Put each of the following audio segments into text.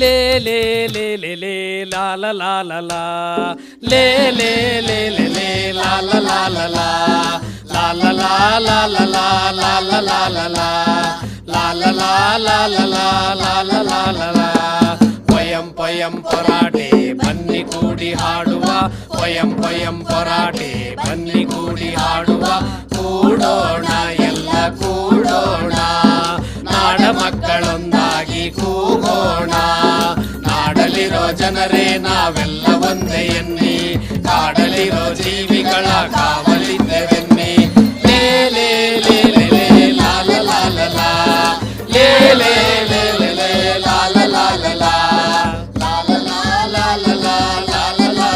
ಲೇ ಲೇ ಲೇ ಲೇ ಲೇ ಲಾ ಲ ಲಾ ಲ ಲಾ ಲೇ ಲೇ ಲೇ ಲೇ ಲೇ ಲಾ ಲ ಲಾ ಲ ಲಾ ಲಾ ಲ ಲಾ ಲಾ ಲ ಲಾ ಲಾ ಲ ಲಾ ಲ ಲಾ ಲಾ ಲ ಲಾ ಲಾ ಲ ಲಾ ಲಾ ಲ ಲಾ ಜನರೇ ನಾವೆಲ್ಲ ಒಂದೇ ಎನ್ನಿ ಕಾಡಲಿರೋ ಜೀವಿಗಳ ಕಾವಲಿದ್ದೆವೆನ್ನಿ ಲೇ ಲೇ ಲೇ ಲೇ ಲೇ ಲಾಲ ಲಾಲಲಾ ಲಾ ಲಾ ಲೇ ಲೇ ಲೇ ಲೇ ಲೇ ಲಾ ಲ ಲಾ ಲಾಲ ಲಾಲ ಲಾ ಲ ಲಾ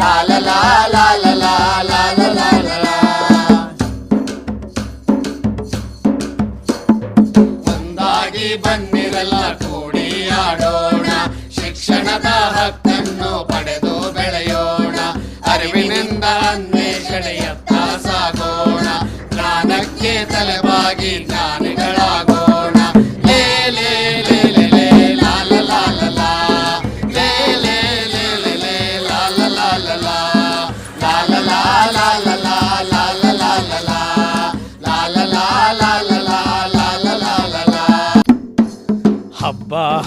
ಲಾ ಲ ಲಾ ಲಾ ಲ